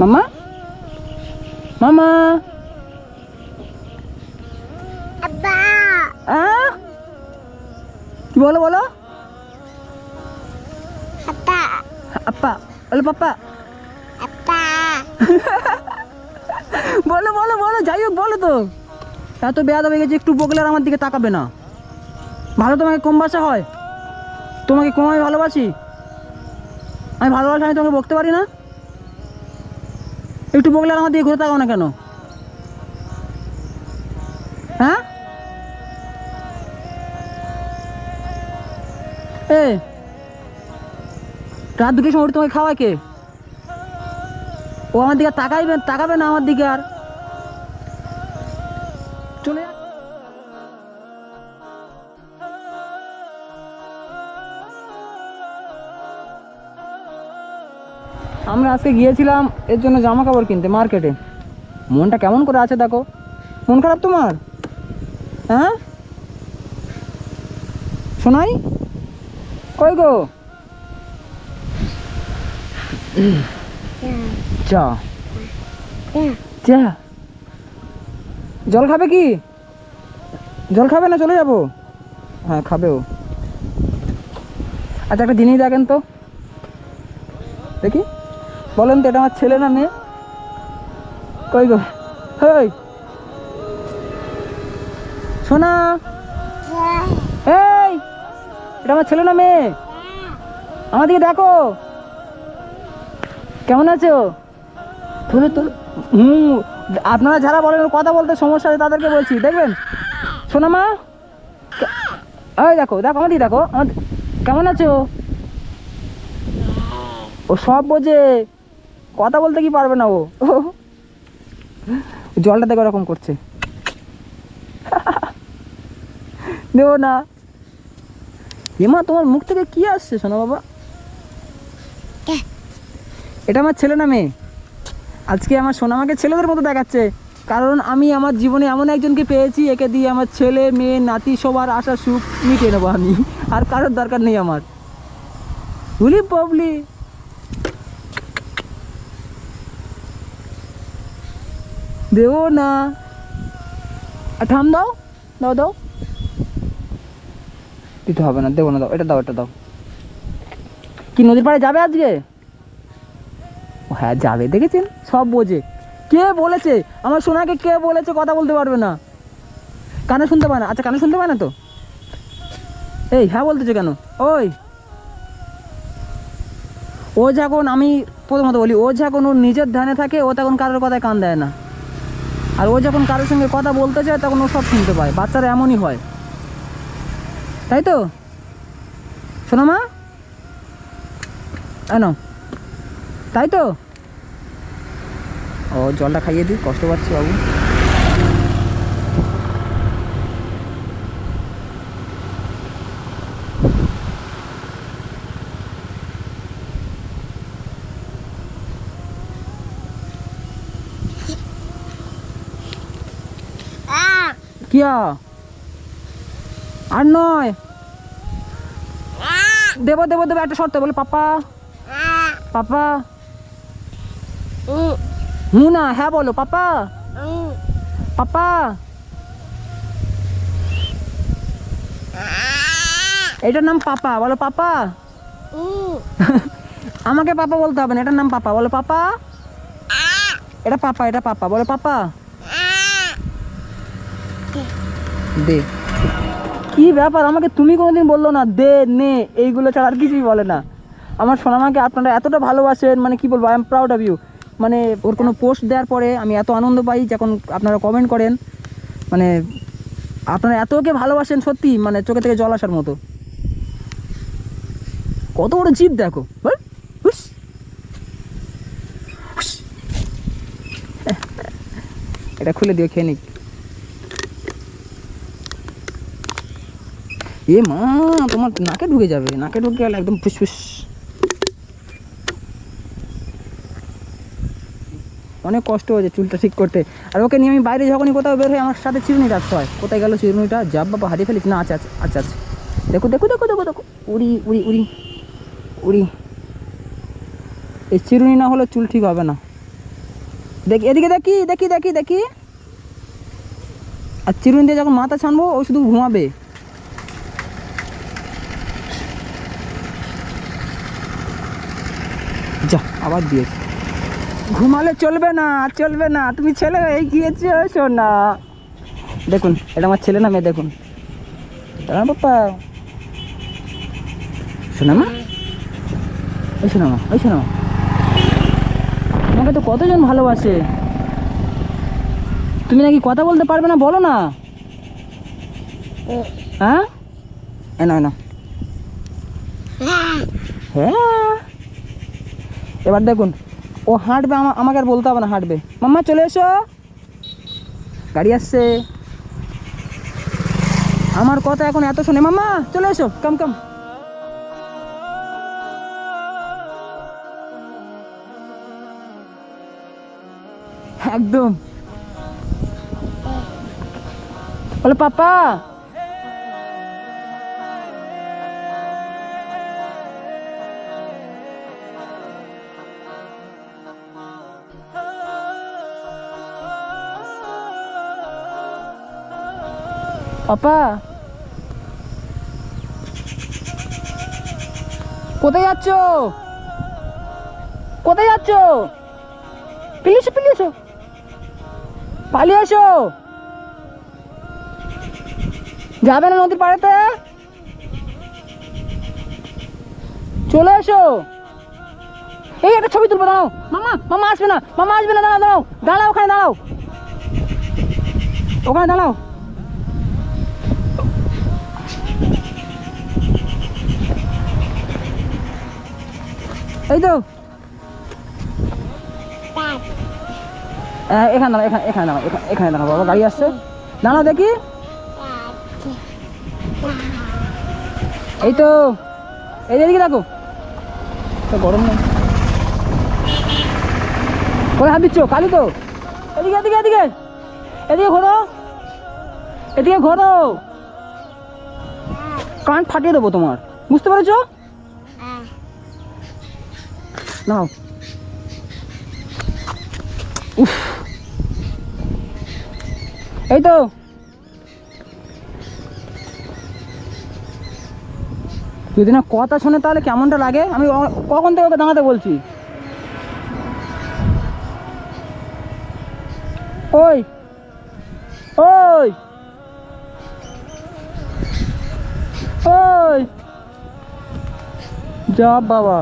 মামা মামা? কি বলো বলো আপা বলো পাপা বলো বলো বলো যাই হোক বলো তো. এত বেয়াদ হয়ে গেছে একটু বকলে আর আমার দিকে তাকাবে না। ভালো তোমাকে কম বাসা হয়? তোমাকে কম আমি ভালোবাসি? আমি ভালোবাসি আমি তোমাকে বকতে পারি না? একটু বগলার আমার দিয়ে ঘুরে থাকো না কেন? হ্যাঁ? এ, রাত দুটোর সময় তোমাকে খাওয়ায় কে? ও আমার দিকে তাকাইবে তাকাবে না আমার দিকে আর। আজকে গিয়েছিলাম, এর জন্য জামা কাপড় কিনতে মার্কেটে মনটা কেমন করে আছে দেখো। মন খারাপ তোমার? হ্যাঁ? শোনাই কই গো? চা চা জল খাবে কি? জল খাবে না চলে যাব? হ্যাঁ খাবেও আচ্ছা একটা জিনিস দেখেন তো। দেখি। বলেন তো, এটা আমার ছেলে না মেয়ে? কই গো? হই! শোনা এই এটা আমার ছেলে না মেয়ে? আমার দিকে দেখো কেমন আছো? তুলে তুলে হুম, আপনারা যারা বলেন, কথা বলতে সমস্যা আছে তাদেরকে বলছি, দেখবেন? শোনা মা? এই দেখো দেখো আমার দিকে দেখো আমার কেমন আছো? ও সব বোঝে। কথা বলতে কি পারবে না ও? জলটা দেখো এরকম করছে। দেবো না। এমা তোমার মুখ থেকে কি আসছে শোনো বাবা? এটা আমার ছেলে না মেয়ে। আজকে আমার সোনামাকে ছেলেদের মতো দেখাচ্ছে। কারণ আমি আমার জীবনে এমন একজনকে পেয়েছি একে দিয়ে আমার ছেলে মেয়ে নাতি সবার আশা সুখ মিটিয়ে নেব আমি। আর কারোর দরকার নেই আমার। বুঝলি পাবলি। দেবো না। থাম দাও দাও দাও। দিতে হবে না, দেবো না, দাও, এটা দাও এটা দাও। কি নদীর পাড়ে যাবে আজকে? হ্যাঁ যাবে, দেখেছেন? সব বোঝে। কে বলেছে? আমার সোনাকে কে বলেছে কথা বলতে পারবে না। কানে শুনতে পায় না। আচ্ছা কানে শুনতে পায় না তো? এই হ্যাঁ বলতেছে কেন? ওই। ও যখন, আমি প্রথমত বলি, ও যখন ওর নিজের ধ্যানে থাকে, ও তখন কারোর কথায় কান দেয় না। আর ও যখন কারোর সঙ্গে কথা বলতে চায় তখন ও সব শুনতে পায়। বাচ্চারা এমনই হয়। তাই তো? শোনো মা। কেন তাই তো? ও জলটা খাইয়ে দিই কষ্ট পাচ্ছি বাবু। আ আর নয়। দেবো দেবো দেবো, একটা শর্ত বলে, পাপা। পাপা। হু না হ্যাঁ বলো, পাপা। পাপা। এটার নাম পাপা, বলো পাপা। আমাকে পাপা বলতে হবে না, এটার নাম পাপা, বলো পাপা। এটা পাপা এটা পাপা, বলো পাপা। দে। কি ব্যাপার? আমাকে তুমি কোনোদিন বলল না, দে, নে। এইগুলো ছাড়া আর কিছুই বলে না। আমার সোনামাকে আপনারা এতটা ভালোবাসেন মানে কি বলব I am proud of you মানে ওর কোনো পোস্ট দেওয়ার পরে আমি এত আনন্দ পাই যখন আপনারা কমেন্ট করেন। মানে আপনারা এত ওকে ভালোবাসেন সত্যি মানে চোখে থেকে জল আসার মতো। কত বড় জিপ দেখো। এটা খুলে দিও খেয়ে নিক। এ মা, তোমার নাকে ঢুকে যাবে, নাকে ঢুকে গেলে একদম ফুসফুস অনেক কষ্ট হয়েছে চুলটা ঠিক করতে। আর ওকে নিয়ে আমি বাইরে যখনই কোথাও বের হই, আমার সাথে চিরুনি রাখতে হয় কোথায় গেল চিরুনিটা? যাব বাবা, হারিয়ে ফেলিস না আচ্ছা আচ্ছা আচ্ছা আচ্ছা। দেখো দেখো দেখো দেখো দেখো। উড়ি উড়ি উড়ি উড়ি। এই চিরুনি না হলে চুল ঠিক হবে না। দেখি, এদিকে দেখি দেখি দেখি দেখি। আর চিরুনি দিয়ে যখন মাথা ছানবো, ও শুধু ঘুমাবে যা আবার দিয়েছে। ঘুমালে চলবে না চলবে না। তুমি ছেলে হয়ে গিয়েছো শোনা দেখুন, এটা আমার ছেলে না, মেয়ে, দেখুন। বাপ্পা মা? ওই শোনা মা ওই শোনা মা। আমাকে তো কতজন ভালোবাসে। তুমি নাকি কথা বলতে পারবে না, বলো না। হ্যাঁ? না না। হ্যাঁ? এবার দেখুন, ও হাঁটবে আমা- আমাকে আর বলতে হবে না হাঁটবে। মাম্মা, চলে এসো। গাড়ি আসছে। আমার কথা এখন এত শোনে। মাম্মা, চলে এসো। কাম কাম একদম। বলো, পাপা পাপা কোথায় যাচ্ছ? কোথায় যাচ্ছ? পিলিয়েছো পিলিয়েছো পালিয়ে এসো। যাবে না নদীর পাড়েতে? চলে এসো। এই একটা ছবি তুলবো, দাঁড়াও। মামা মামা আসবে না, মামা আসবে না, দাঁড়াও দাঁড়াও। দাঁড়াও ওখানে দাঁড়াও। ওখানে দাঁড়াও। এই তো। হ্যাঁ, এখানে দাঁড়াও এখানে এখানে দাঁড়াও এখানে দাঁড়াও বাবা গাড়ি আসছে। দাঁড়াও দেখি। এই তো। এই যে দেখো। তো গরম নেই। কোথায় হাত দিচ্ছ কালি তো। এদিকে এদিকে এদিকে। এদিকে ঘোরো। এদিকে ঘোরো। কান ফাটিয়ে দেবো তোমার। বুঝতে পেরেছ? নাও উফ এই তো যদি না কথা শোনে তাহলে কেমনটা লাগে? আমি কখন থেকে ওকে দাঁড়াতে বলছি? ওই। ওই। ওই। যা বাবা।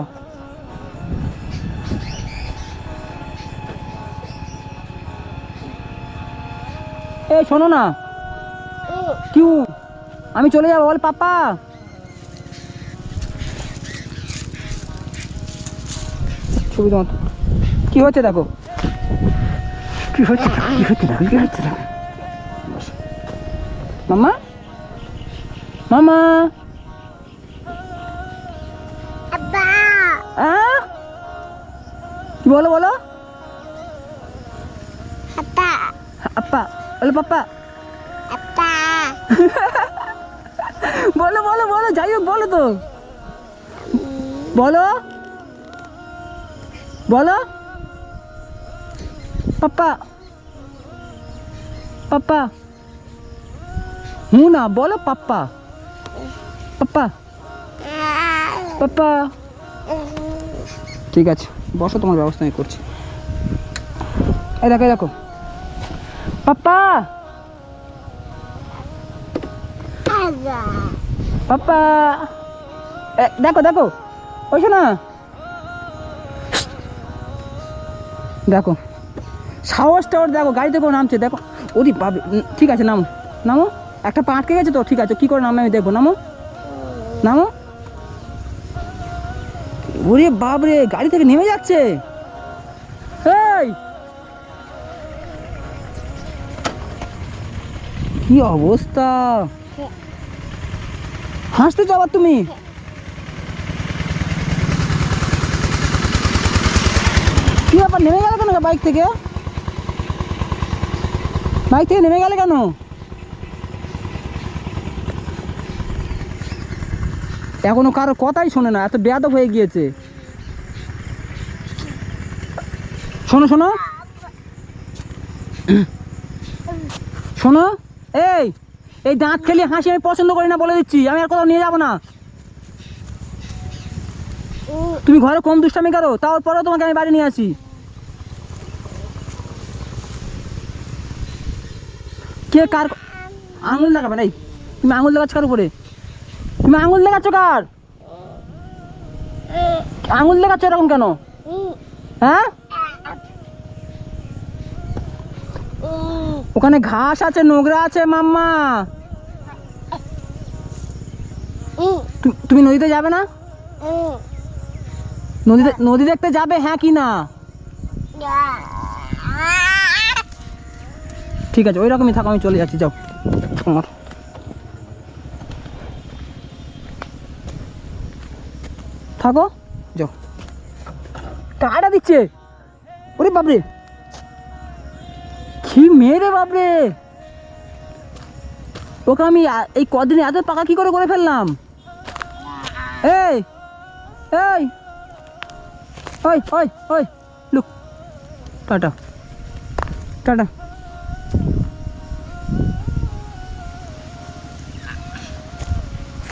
এই শোনো না। কিউ আমি চলে যাব বল পাপা। ছবি তোমার কি হচ্ছে দেখো? কি হচ্ছে কি হচ্ছে দেখো কি হচ্ছে দেখো? মামা মামা আহ? কি বলো বলো? আপা বলো পাপা বলো বলো বলো যাই হোক বলো তো। বলো। বলো। পাপা পাপা হু না বলো পাপ্পা। পাপ্পা। পাপ্পা। ঠিক আছে বসো তোমার ব্যবস্থা আমি করছি। এই দেখো এই দেখো। পাপ্পা Abba. দেখো দেখো ওই শোনা দেখো সাহসটা ওর দেখো গাড়ি থেকে নামছে দেখো। ওদি পাবে ঠিক আছে নামো। নামো। একটা পা আটকে গেছে তো ঠিক আছে কি করে নামে আমি দেখব নামো। নামো। ওরে বাপরে গাড়ি থেকে নেমে যাচ্ছে। কি অবস্থা? হাসতেছো আবার তুমি? কি ব্যাপার, নেমে গেল কেন বাইক থেকে? বাইক থেকে নেমে গেলে কেন? এখনও কারও কথাই শোনে না, এত বেয়াদব হয়ে গিয়েছে। শোনো শোনো। শোনো। এই এই দাঁত খেলি হাসি আমি পছন্দ করি না বলে দিচ্ছি, আমি আর কোথাও নিয়ে যাব না। তুমি ঘরে কম দুষ্টামি করো, তারপরেও তোমাকে আমি বাড়ি নিয়ে আসি। কে কার আঙুল লাগাবে নাই তুমি আঙুল লাগাচ্ছ কার উপরে? তুমি আঙুল লাগাচ্ছ কার? আঙুল লাগাচ্ছ এরকম কেন? হ্যাঁ? ওখানে ঘাস আছে নোংরা আছে মাম্মা। তুমি নদীতে যাবে না? নদীতে নদী দেখতে যাবে হ্যাঁ কি না? ঠিক আছে ওই রকমই থাকো আমি চলে যাচ্ছি যাও। তোমার। থাকো যাও। কাটা দিচ্ছে। ওরে বাপরে। মেয়ে রে বাপরে। ওকে আমি এই কদিন এত পাকা কি করে করে ফেললাম? এই এই, ওই ওই ওই, লুক, টাটা টাটা।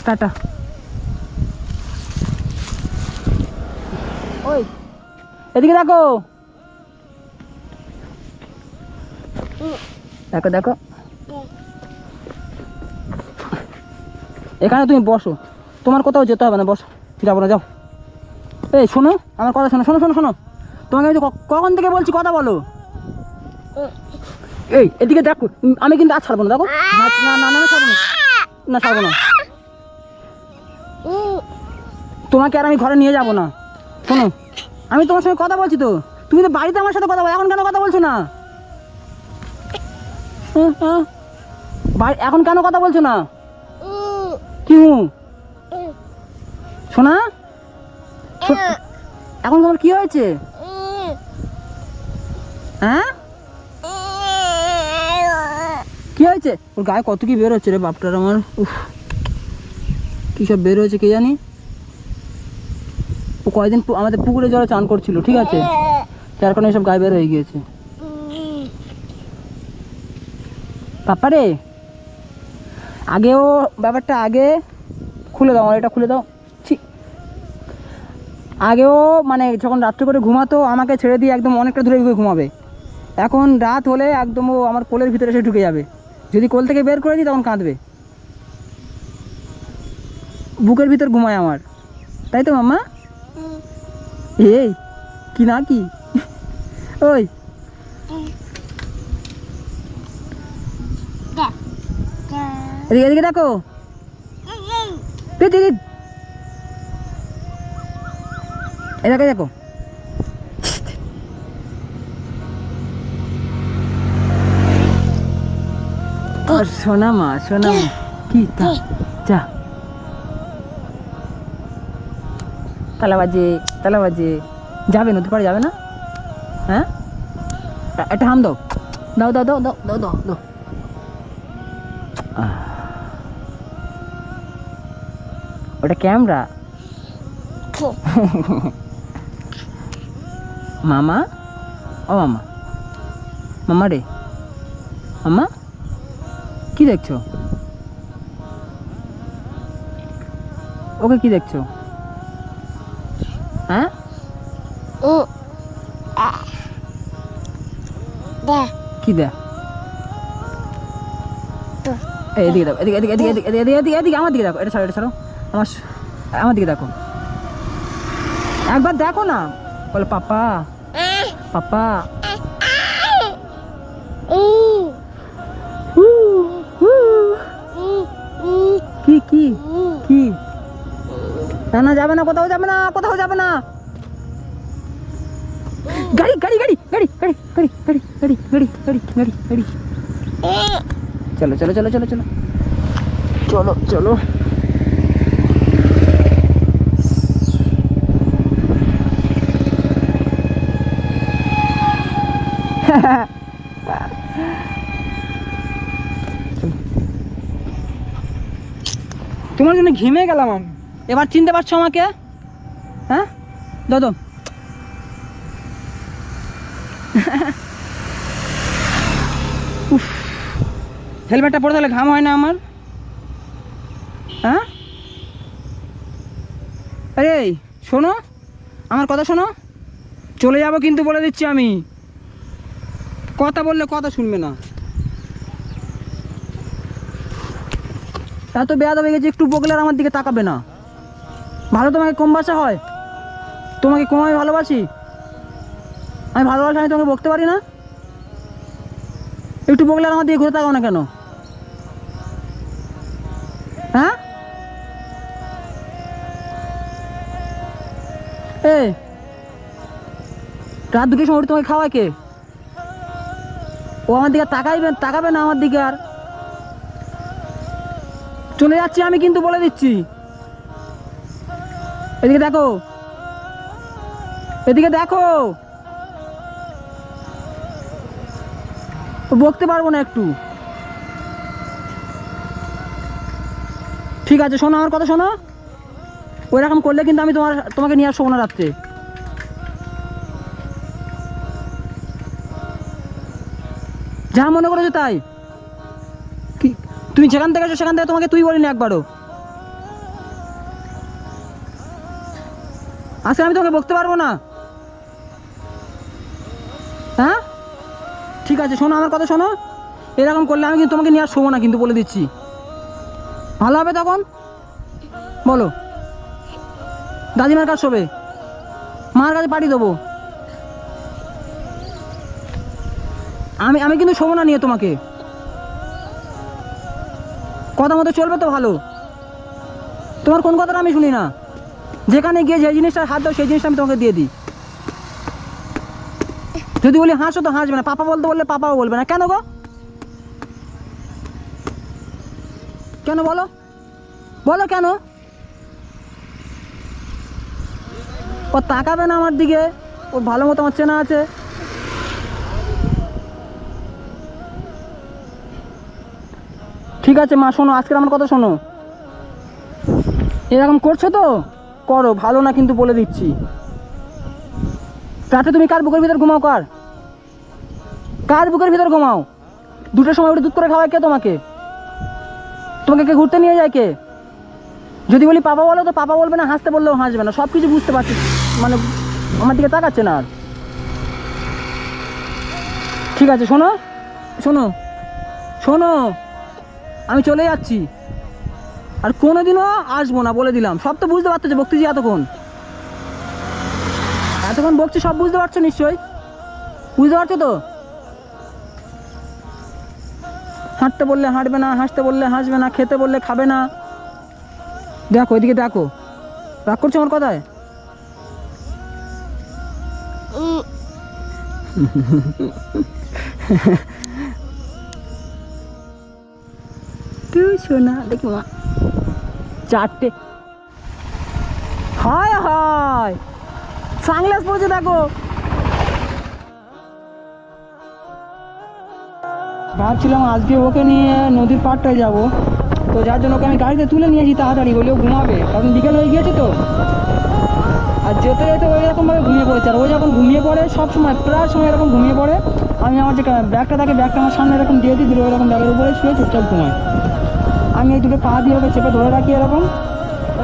টাটা। ওই, এদিকে দেখো। দেখো দেখো। এখানে তুমি বসো। তোমার কোথাও যেতে হবে না, বসো। যাব না, যাও। এই, শোনো, আমার কথা শোনো শোনো শোনো শোনো। তোমাকে আমি কখন থেকে বলছি কথা বলো? এই, এদিকে দেখো আমি কিন্তু আর ছাড়বো না, দেখো। না না না ছাড়বো না। না, ছাড়বো না। তোমাকে আর আমি ঘরে নিয়ে যাব না। শোনো, আমি তোমার সঙ্গে কথা বলছি তো। তুমি তো বাড়িতে আমার সাথে কথা বলো, এখন কেন কথা বলছো না? এখন কেন কথা বলছো না? কি? শোনা? এখন তোমার কি হয়েছে? হ্যাঁ? কি হয়েছে? ওর গায়ে কত কি বের হচ্ছে রে বাপটার আমার। উফ, কী সব বের হয়েছে কে জানি? ও কয়দিন পু- আমাদের পুকুরে জলে চান করছিল, ঠিক আছে? যার কারণে সব গায়ে বের হয়ে গিয়েছে। পাপা রে আগেও ব্যাপারটা আগে খুলে দাও আমার এটা খুলে দাও। ছি। আগেও মানে যখন রাত্রে করে ঘুমাতো আমাকে ছেড়ে দিয়ে একদম অনেকটা দূরে ঘুমাবে। এখন রাত হলে একদম ও আমার কোলের ভিতরে এসে ঢুকে যাবে। যদি কোল থেকে বের করে দিই তখন কাঁদবে। বুকের ভিতর ঘুমায় আমার। তাই তো মাম্মা? এই কি না কি? ওই। এদিকে এদিকে দিদি এই দেখো সোনা মা সোনা মা, কি তা? যা। তালা বাজে তালা বাজে। যাবে নদী পাড়ে, যাবে না? হ্যাঁ? এ- একটা হাম দাও। দাও দাও দাও দাও দাও দাও দাও। ওটা ক্যামেরা? মামা? ও মামা। মামা রে। মামা? কি দেখছ? ওকে কি দেখছ? হ্যাঁ? কি এই এদিকে দেখো এদিকে এদিকে এদিকে এদিকে এদিকে এদিকে এদিকে আমার দিকে দেখো এটা ছাড়ো এটা ছাড়ো। আমার আমার দিকে দেখো একবার দেখো না বলো পাপা পাপা। কি কি কি না না যাবে না কোথাও যাবে না কোথাও যাবে না গাড়ি গাড়ি গাড়ি গাড়ি গাড়ি গাড়ি গাড়ি গাড়ি গাড়ি গাড়ি গাড়ি গাড়ি চলো চলো চলো চলো চলো চলো চলো তোমার জন্য ঘেমে গেলাম আমি। এবার চিনতে পারছ আমাকে? হ্যাঁ? দাদা হেলমেটটা পরে তাহলে ঘাম হয় না আমার? হ্যাঁ? আরে, শোনো, আমার কথা শোনো। চলে যাব কিন্তু বলে দিচ্ছি আমি। কথা বললে কথা শুনবে না। এত বেয়াদ হয়ে গেছে, একটু বকলে আমার দিকে তাকাবে না। ভালো তোমাকে কম বাসা হয়? তোমাকে কম আমি ভালোবাসি? আমি ভালোবাসি আমি তোমাকে বকতে পারি না? একটু বকলে আমার দিকে ঘুরে তাকাও না কেন? হ্যাঁ? এ রাত দুটোর সময় তোমাকে খাওয়ায় কে? ও আমার দিকে তাকাইবে তাকাবে না আমার দিকে আর? চলে যাচ্ছি, আমি কিন্তু বলে দিচ্ছি। এদিকে দেখো। এদিকে দেখো। বকতে পারব না একটু। ঠিক আছে, শোনো, আমার কথা শোনো। ওই রকম করলে কিন্তু আমি তোমার, তোমাকে নিয়ে আসব না রাত্রে। যা মনে করেছ তাই। তুমি যেখান থেকে এসো সেখান থেকে তোমাকে তুই বলিনি একবারও। আজকে আমি তোমাকে বকতে পারব না। হ্যাঁ? ঠিক আছে, শোনো আমার কথা শোনো। এরকম করলে আমি কিন্তু তোমাকে নিয়ে আর শোবো না কিন্তু বলে দিচ্ছি। ভালো হবে তখন? বলো। দাদিমার কাছে শোবে। মার কাছে পাঠিয়ে দেবো। আমি আমি কিন্তু শোবো না নিয়ে তোমাকে। কথা মতো চলবে তো ভালো। তোমার কোন কথাটা আমি শুনি না। যেখানে গিয়ে যে জিনিসটার হাত দাও, সেই জিনিসটা আমি তোমাকে দিয়ে দিই। যদি বলি হাসো তো হাসবে না, পাপা বলতে বললে পাপাও বলবে না। কেন গো? কেন বলো? বলো কেন? ও তাকাবে না আমার দিকে। ওর ভালো মতো আমার চেনা আছে। ঠিক আছে, মা, শোনো, আজকের আমার কথা শোনো। এরকম করছ তো? করো, ভালো না কিন্তু বলে দিচ্ছি। রাতে তুমি কার বুকের ভিতর ঘুমাও, কার? কার বুকের ভিতর ঘুমাও? দুটোর সময় উঠে দুধ করে খাওয়ায় কে তোমাকে? তোমাকে কে ঘুরতে নিয়ে যায় কে? যদি বলি পাপা বলো তো পাপা বলবে না, হাসতে বললেও হাসবে না। সব কিছু বুঝতে পারছি মানে আমার দিকে তাকাচ্ছে না আর। ঠিক আছে, শোনো? শোনো? শোনো? আমি চলে যাচ্ছি। আর কোনোদিনও আসব না বলে দিলাম। সব তো বুঝতে পারতো যে বকতেছি এতক্ষণ। এতক্ষণ বকছি সব বুঝতে পারছ নিশ্চয়ই? বুঝতে পারছ তো? হাঁটতে বললে হাঁটবে না হাসতে বললে হাসবে না খেতে বললে খাবে না। দেখো এদিকে দেখো। রাগ করছ আমার কথায়? দেখি মা। চারটে। হায় হায়। সানগ্লাস পড়েছে দেখো। ভাবছিলাম আজকে ওকে নিয়ে নদীর পাড়টায় যাব। তো যার জন্য ওকে আমি গাড়িতে তুলে নিয়েছি তাড়াতাড়ি, বলে ও ঘুমাবে। কারণ বিকেল হয়ে গিয়েছে তো। আর যেতে যেতে ওই রকমভাবে ঘুমিয়ে পড়েছে। আর ও যখন ঘুমিয়ে পড়ে, সব সময়, প্রায় সময় এরকম ঘুমিয়ে পড়ে। আমি আমার যে ব্যাগটা থাকে, ব্যাগটা আমার সামনে এরকম দিয়ে দিই, দিলে রকম ব্যাগের উপরে শুয়ে চুপচাপ ঘুমায়। আমি এই দুটো পা দিয়ে ওকে চেপে ধরে রাখি এরকম।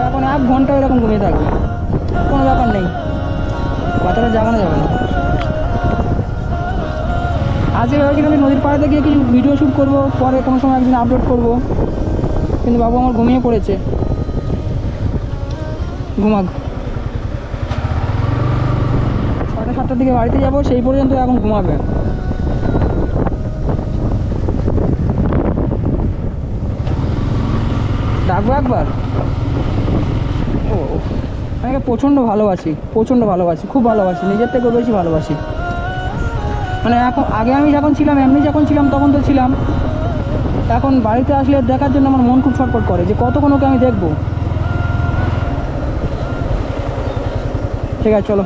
এখন এক ঘণ্টা এরকম ঘুমিয়ে থাকবে। কোনো ব্যাপার নেই। বাচ্চাটা জাগানো যাবে না। আজকে ভেবেছিলাম আমি নদীর পাড়াতে গিয়ে কিছু ভিডিও শ্যুট করব, পরে কোনো সময় একদিন আপলোড করব। কিন্তু বাবু আমার ঘুমিয়ে পড়েছে। ঘুমাক। ছটা সাতটার দিকে বাড়িতে যাব, সেই পর্যন্ত এখন ঘুমাবে। ডাকবো একবার? ও, আমি প্রচণ্ড ভালোবাসি প্রচণ্ড ভালোবাসি, খুব ভালোবাসি, নিজের থেকে বেশি ভালোবাসি। মানে এখন, আগে আমি যখন ছিলাম, এমনি যখন ছিলাম, তখন তো ছিলাম। এখন বাড়িতে আসলে দেখার জন্য আমার মন খুব ছটফট করে, যে কতক্ষণ ওকে আমি দেখব? ঠিক আছে, চলো।